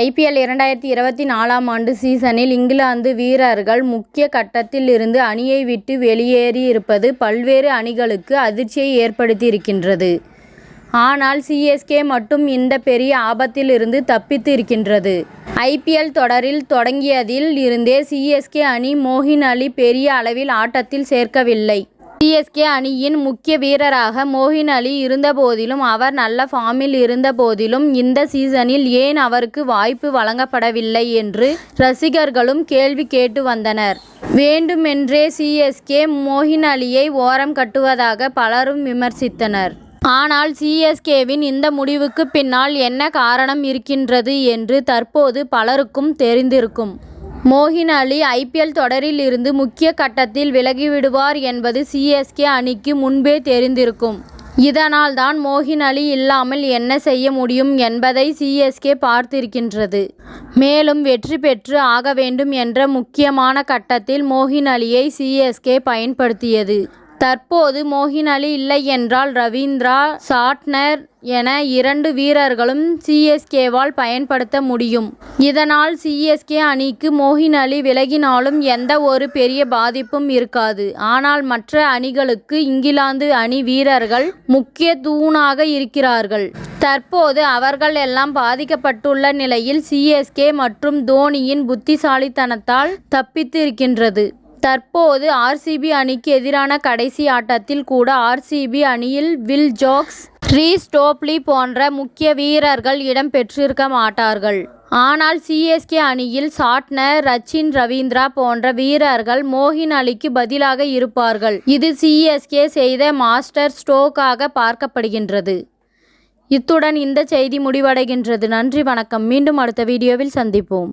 IPL இரண்டாயிரத்தி இருபத்தி நாலாம் ஆண்டு சீசனில் இங்கிலாந்து வீரர்கள் முக்கிய கட்டத்தில் இருந்து அணியை விட்டு வெளியேறியிருப்பது பல்வேறு அணிகளுக்கு அதிர்ச்சியை ஏற்படுத்தியிருக்கின்றது. ஆனால் சிஎஸ்கே மட்டும் இந்த பெரிய ஆபத்தில் இருந்து தப்பித்து இருக்கின்றது. ஐபிஎல் தொடரில் தொடங்கியதில் இருந்தே சிஎஸ்கே அணி மோகின் அலி பெரிய அளவில் ஆட்டத்தில் சேர்க்கவில்லை. சிஎஸ்கே அணியின் முக்கிய வீரராக மோகின் அலி இருந்தபோதிலும் அவர் நல்ல ஃபார்மில் இருந்த போதிலும் இந்த சீசனில் ஏன் அவருக்கு வாய்ப்பு வழங்கப்படவில்லை என்று ரசிகர்களும் கேள்வி கேட்டு வந்தனர். வேண்டுமென்றே சிஎஸ்கே மோகின் அலியை ஓரம் கட்டுவதாக பலரும் விமர்சித்தனர். ஆனால் சிஎஸ்கேவின் இந்த முடிவுக்கு பின்னால் என்ன காரணம் இருக்கின்றது என்று தற்போது பலருக்கும் தெரிந்திருக்கும். மோகின் அலி ஐபிஎல் தொடரில் இருந்து முக்கிய கட்டத்தில் விலகிவிடுவார் என்பது சிஎஸ்கே அணிக்கு முன்பே தெரிந்திருக்கும். இதனால் தான் மோகின் அலி இல்லாமல் என்ன செய்ய முடியும் என்பதை சிஎஸ்கே பார்த்திருக்கின்றது. மேலும் வெற்றி பெற்று ஆக வேண்டும் என்ற முக்கியமான கட்டத்தில் மோகின் அலியை சிஎஸ்கே பயன்படுத்தியது. தற்போது மோகின் அலி இல்லையென்றால் ரவீந்திரா சாட்னர் என இரண்டு வீரர்களும் சிஎஸ்கேவால் பயன்படுத்த முடியும். இதனால் சிஎஸ்கே அணிக்கு மோகின் அலி விலகினாலும் எந்த ஒரு பெரிய பாதிப்பும் இருக்காது. ஆனால் மற்ற அணிகளுக்கு இங்கிலாந்து அணி வீரர்கள் முக்கிய தூணாக இருக்கிறார்கள். தற்போது அவர்கள் எல்லாம் பாதிக்கப்பட்டுள்ள நிலையில் சிஎஸ்கே மற்றும் தோனியின் புத்திசாலித்தனத்தால் தப்பித்து இருக்கின்றது. தற்போது ஆர்சிபி அணிக்கு எதிரான கடைசி ஆட்டத்தில் கூட ஆர்சிபி அணியில் வில் ஜோக்ஸ் ரீஸ் டோப்லி போன்ற முக்கிய வீரர்கள் இடம் பெற்றிருக்க மாட்டார்கள். ஆனால் சிஎஸ்கே அணியில் சாட்னர் ரச்சின் ரவீந்திரா போன்ற வீரர்கள் மோகின் அலிக்கு பதிலாக இருப்பார்கள். இது சிஎஸ்கே செய்த மாஸ்டர் ஸ்ட்ரோக்காக பார்க்கப்படுகின்றது. இத்துடன் இந்த செய்தி முடிவடைகின்றது. நன்றி வணக்கம் மீண்டும் அடுத்த வீடியோவில் சந்திப்போம்.